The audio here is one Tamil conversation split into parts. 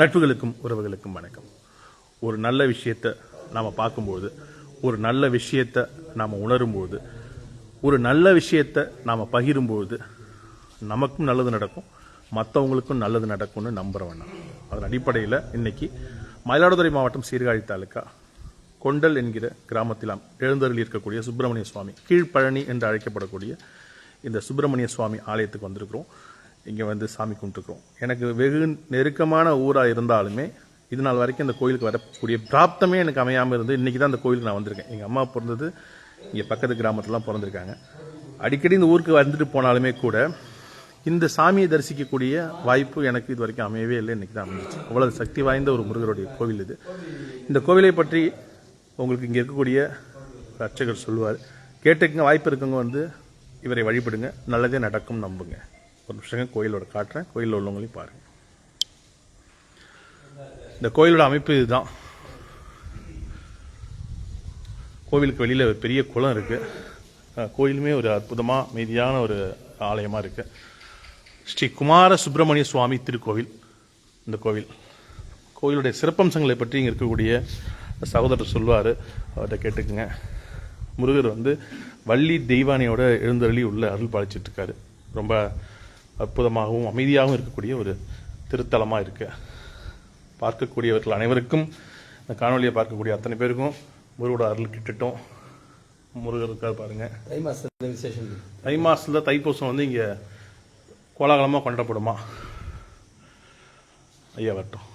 நட்புகளுக்கும் உறவுகளுக்கும் வணக்கம். ஒரு நல்ல விஷயத்தை நாம் பார்க்கும்போது ஒரு நல்ல விஷயத்தை நாம் உணரும்போது ஒரு நல்ல விஷயத்தை நாம் பகிரும்போது நமக்கும் நல்லது நடக்கும் மற்றவங்களுக்கும் நல்லது நடக்கும்னு நம்புகிறவன் நான் அதன் அடிப்படையில் இன்னைக்கு மயிலாடுதுறை மாவட்டம் சீர்காழி தாலுக்கா கொண்டல் என்கிற கிராமத்தில் எழுந்தருளி இருக்கக்கூடிய சுப்பிரமணிய சுவாமி கீழ்ப்பழனி என்று அழைக்கப்படக்கூடிய இந்த சுப்பிரமணிய சுவாமி ஆலயத்துக்கு வந்திருக்கிறோம். இங்கே வந்து சாமி கும்பிட்டுருக்குறோம் எனக்கு வெகு நெருக்கமான ஊராக இருந்தாலுமே இது நாள் வரைக்கும் இந்த கோயிலுக்கு வரக்கூடிய பிராப்தமே எனக்கு அமையாமல் இருந்து இன்றைக்கி தான் அந்த கோயிலுக்கு நான் வந்திருக்கேன். எங்கள் அம்மா பிறந்தது இங்கே பக்கத்து கிராமத்துலாம் பிறந்திருக்காங்க. அடிக்கடி இந்த ஊருக்கு வந்துட்டு போனாலுமே கூட இந்த சாமியை தரிசிக்கக்கூடிய வாய்ப்பு எனக்கு இது வரைக்கும் அமையவே இல்லை இன்றைக்கி தான் அமைஞ்சிச்சு. அவ்வளோ சக்தி வாய்ந்த ஒரு முருகருடைய கோவில் இது. இந்த கோவிலை பற்றி உங்களுக்கு இங்கே இருக்கக்கூடிய அர்ச்சகர் சொல்லுவார். கேட்டுக்குங்க வாய்ப்பு இருக்கவங்க வந்து இவரை வழிபடுங்க. நல்லதே நடக்கும் நம்புங்க. ஒரு நிமிஷங்க கோயிலோட காட்டுறேன். கோயிலில் உள்ளவங்களையும் பாருங்க. இந்த கோயிலோட அமைப்பு இதுதான். கோவிலுக்கு வெளியில் ஒரு பெரிய குளம் இருக்கு. கோயிலுமே ஒரு அற்புதமாக அமைதியான ஒரு ஆலயமாக இருக்கு. ஸ்ரீ குமார சுப்பிரமணிய சுவாமி திருக்கோவில் இந்த கோவில். கோவிலுடைய சிறப்பம்சங்களை பற்றி இங்கே இருக்கக்கூடிய சகோதரர் சொல்வார். அவர்கிட்ட கேட்டுக்குங்க. முருகர் வந்து வள்ளி தெய்வானையோட எழுந்தருளி உள்ள அருள் பாலிச்சிட்ருக்காரு ரொம்ப அற்புதமாகவும் அமைதியாகவும் இருக்கக்கூடிய ஒரு திருத்தலமாக இருக்கு. பார்க்கக்கூடியவர்கள் அனைவருக்கும் இந்த காணொலியை பார்க்கக்கூடிய அத்தனை பேருக்கும் முருகோட அருள் கிட்டுட்டோம். முருகர் இருக்கார் பாருங்க. தை மாசத்துல விசேஷம். தை மாசத்துல தைப்பூசம் வந்து இங்க கோலாகலமாக கொண்டாடப்படுமா? ஐயா வரட்டும்.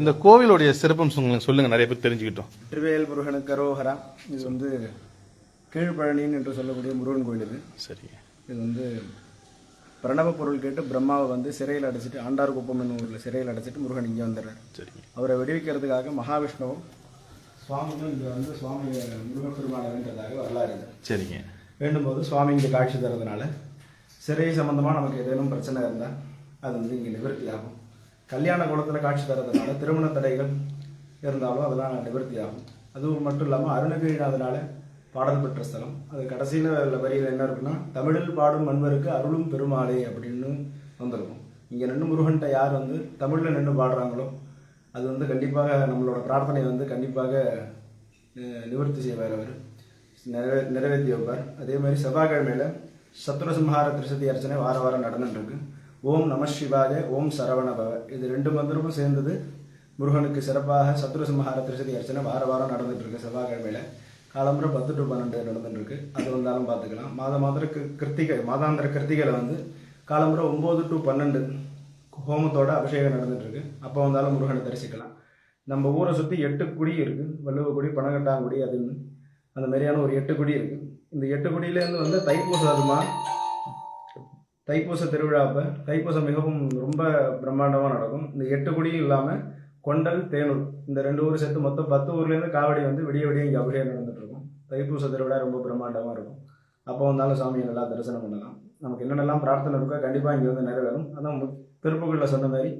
இந்த கோவிலுடைய சிறப்பம்சங்களை சொல்லுங்க நிறைய பேர் தெரிஞ்சுக்கிட்டோம். திருவேல் முருகனுக்கு கரோஹரா இது வந்து கீழ்பழனின்னு என்று சொல்லக்கூடிய முருகன் கோயில் இது. சரி. இது வந்து பிரணவ பொருள் கேட்டு பிரம்மாவை வந்து சிறையில் அடைச்சிட்டு ஆண்டார் குப்பம் என்னும் ஊரில் சிறையில் அடைச்சிட்டு முருகன் இங்கே வந்துடுறார். சரிங்க அவரை விடுவிக்கிறதுக்காக மகாவிஷ்ணுவும் சுவாமியும் இங்கே வந்து சுவாமி முருகப்பெருமானை வேண்டதாக வரலாறு சரிங்க. வேண்டும்போது சுவாமி இங்கே காட்சி தரதுனால சிறை சம்பந்தமாக நமக்கு ஏதேனும் பிரச்சனை இருந்தால் அது வந்து இங்கே நிவர்த்தி ஆகும் கல்யாண குளத்தில் காட்சி தரதுனால திருமண தடைகள் இருந்தாலும் அதெல்லாம் நிவர்த்தி ஆகும் அதுவும் மட்டும் இல்லாமல் அருணகிரிநாதனால பாடல் பெற்ற ஸ்தலம். அது கடைசியில் வரியில் என்ன இருக்குன்னா தமிழில் பாடும் மண்வருக்கு அருளும் பெருமாளே அப்படின்னு வந்திருக்கும். இங்கே நின்று முருகன்ட்ட யார் வந்து தமிழில் நின்று பாடுறாங்களோ அது வந்து கண்டிப்பாக நம்மளோட பிரார்த்தனை வந்து கண்டிப்பாக நிவர்த்தி செய்வார் அவர். நிறைவே நிறைவேற்றி வைப்பார் அதே மாதிரி செவ்வாய்க்கிழமையில் சத்ருசம்ஹார திருசதி அர்ச்சனை வார வாரம் நடந்துட்டுருக்கு. ஓம் நம சிவாய ஓம் சரவண பவ. இது ரெண்டு மந்திரமும் சேர்ந்தது முருகனுக்கு சிறப்பாக சத்ருசம்ஹார திருசதி அர்ச்சனை வார வாரம் நடந்துட்டு இருக்கு காலம்புற பத்து டு பன்னெண்டு நடந்துட்டுருக்கு. அது வந்தாலும் பார்த்துக்கலாம். மாத மாதம் கிருத்திகை மாதாந்திர கிருத்திகையில் வந்து காலம்புற ஒம்பது டு பன்னெண்டு ஹோமத்தோட அபிஷேகம் நடந்துட்டுருக்கு. அப்போ வந்தாலும் முருகனை தரிசிக்கலாம். நம்ம ஊரை சுற்றி எட்டு குடி இருக்குது வள்ளுவக்குடி பனகட்டாங்குடி அதுன்னு அந்த மாதிரியான ஒரு எட்டு குடி இருக்குது இந்த எட்டு குடியிலேருந்து வந்து தைப்பூச அதுமா தைப்பூச திருவிழா அப்போ தைப்பூசம் மிகவும் ரொம்ப பிரம்மாண்டமாக நடக்கும். இந்த எட்டு குடியும் இல்லாமல் கொண்டல் தேனூர். இந்த ரெண்டு ஊர் சேர்த்து மொத்தம் பத்து ஊர்லேருந்து காவடி வந்து விடிய விடிய இங்கே அபிஷேகம் நடந்துட்டு இருக்கும். தைப்பூச திருவிழா ரொம்ப பிரம்மாண்டமாக இருக்கும். அப்போ வந்தாலும் சாமியை நல்லா தரிசனம் பண்ணலாம். நமக்கு என்னென்னலாம் பிரார்த்தனை இருக்கோ கண்டிப்பாக இங்கே வந்து நிறைவேறும். அதான் திருப்புகளில் சொன்ன மாதிரி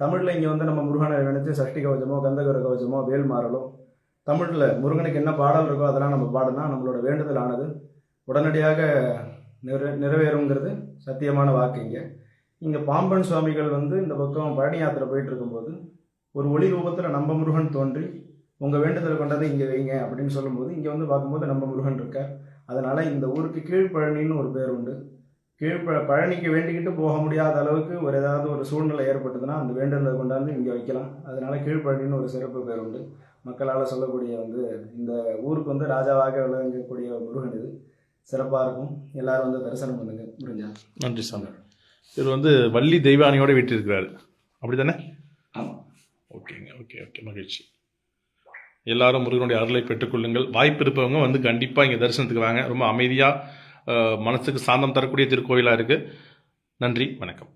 தமிழில் இங்கே வந்து நம்ம முருகனை நினைச்சு சஷ்டி கவச்சமோ கந்தகர கவச்சமோ வேல் மாறலோ தமிழில் முருகனுக்கு என்ன பாடல் இருக்கோ அதெல்லாம் நம்ம பாடினா நம்மளோட வேண்டுதல் ஆனது உடனடியாக நிறை நிறைவேறுங்கிறது சத்தியமான வாக்கு இங்கே. இங்கே பாம்பன் சுவாமிகள் வந்து இந்த பக்கம் பழனி யாத்திரை போயிட்டு இருக்கும்போது ஒரு ஒளி ரூபத்தில் நம்ம முருகன் தோன்றி உங்கள் வேண்டுதல் கொண்டதை இங்கே வைங்க அப்படின்னு சொல்லும்போது இங்கே வந்து பார்க்கும்போது நம்ம முருகன் இருக்கார். அதனால் இந்த ஊருக்கு கீழ்ப்பழனின்னு ஒரு பேர் உண்டு. கீழ்ப்ப பழனிக்கு வேண்டிக்கிட்டு போக முடியாத அளவுக்கு ஒரு ஏதாவது ஒரு சூழ்நிலை ஏற்பட்டதுன்னா அந்த வேண்டுதலை கொண்டாந்து இங்கே வைக்கலாம். அதனால் கீழ்ப்பழனின்னு ஒரு சிறப்பு பேர் உண்டு. மக்களால் சொல்லக்கூடிய வந்து இந்த ஊருக்கு வந்து ராஜாவாக விளங்கக்கூடிய முருகன் இது. சிறப்பாக இருக்கும். எல்லாரும் வந்து தரிசனம் பண்ணுங்க. முடிஞ்சா. நன்றி சாமி. இவர் வந்து வள்ளி தெய்வானியோட வீட்டிருக்கிறாரு. அப்படி தானே ஓகேங்க ஓகே ஓகே மகிழ்ச்சி. எல்லாரும் முருகனுடைய அருளை பெற்றுக்கொள்ளுங்கள். வாய்ப்பு இருப்பவங்க வந்து கண்டிப்பாக இங்கே தரிசனத்துக்கு வாங்க. ரொம்ப அமைதியாக மனசுக்கு சாந்தம் தரக்கூடிய திருக்கோயிலாக இருக்குது நன்றி வணக்கம்.